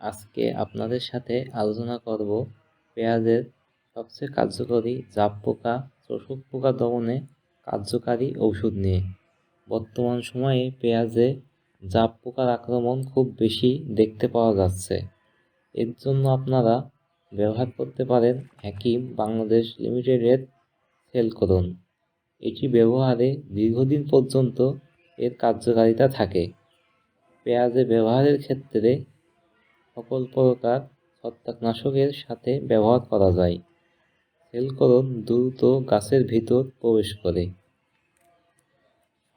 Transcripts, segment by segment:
আজকে আপনাদের সাথে আলোচনা করব পেঁয়াজের সবচেয়ে কার্যকরী জাপ পোকা, শোষক পোকা দমনে কার্যকারী ঔষধ নিয়ে। বর্তমান সময়ে পেঁয়াজে জাপ পোকার আক্রমণ খুব বেশি দেখতে পাওয়া যাচ্ছে। এর জন্য আপনারা ব্যবহার করতে পারেন হাকিম বাংলাদেশ লিমিটেডের সেল করুন। এটি ব্যবহারে দীর্ঘদিন পর্যন্ত এর কার্যকারিতা থাকে। পেঁয়াজে ব্যবহারের ক্ষেত্রে সকল প্রকার ছত্রাকনাশকের সাথে ব্যবহার করা যায়। সেলকরণ দ্রুত গাছের ভিতর প্রবেশ করে।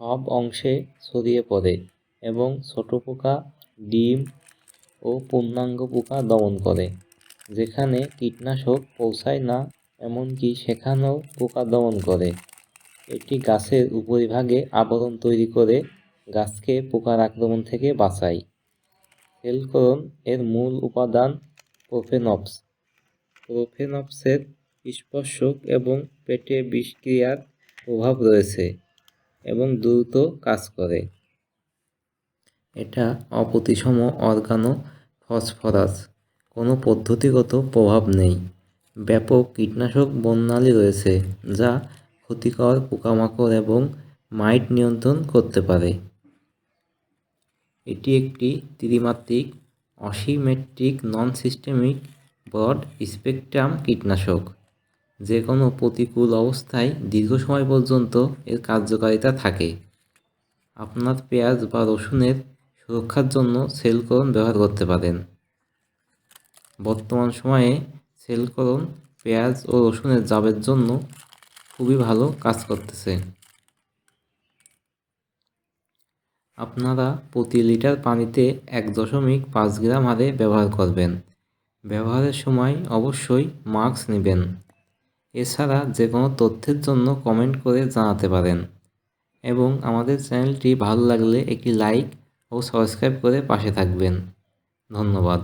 সব অংশে ছড়িয়ে পড়ে এবং ছোট পোকা, ডিম ও পূর্ণাঙ্গ পোকা দমন করে, যেখানে কীটনাশক পৌঁছায় না, এমনকি সেখানেও পোকা দমন করে। এটি গাছের উপরিভাগে আবরণ তৈরি করে গাছকে পোকার আক্রমণ থেকে বাঁচায়। সেলকরণ এর মূল উপাদান প্রোফেনপস। প্রোফেনপসের স্পর্শক এবং পেটে বিষক্রিয়ার প্রভাব রয়েছে এবং দ্রুত কাজ করে। এটা অপ্রতিসম অর্গানো ফসফরাস। কোনো পদ্ধতিগত প্রভাব নেই। ব্যাপক কীটনাশক বর্ণালী রয়েছে যা ক্ষতিকর পোকামাকড় এবং মাইট নিয়ন্ত্রণ করতে পারে। এটি একটি ত্রিমাত্রিক asymmetric non systemic broad spectrum কীটনাশক। যে কোনো প্রতিকূল অবস্থায় দীর্ঘ সময় পর্যন্ত এর কার্যকারিতা থাকে। আপনার পেঁয়াজ বা রসুনের সুরক্ষার জন্য সেলকরণ ব্যবহার করতে পারেন। বর্তমান সময়ে সেলকরণ পেঁয়াজ ও রসুনের জাবের জন্য খুবই ভালো কাজ করতেছে। আপনারা প্রতি লিটার পানিতে এক দশমিক পাঁচ গ্রাম হারে ব্যবহার করবেন। ব্যবহারের সময় অবশ্যই মাস্ক নেবেন। এছাড়া যে কোনো তথ্যের জন্য কমেন্ট করে জানাতে পারেন। এবং আমাদের চ্যানেলটি ভালো লাগলে একটি লাইক ও সাবস্ক্রাইব করে পাশে থাকবেন। ধন্যবাদ।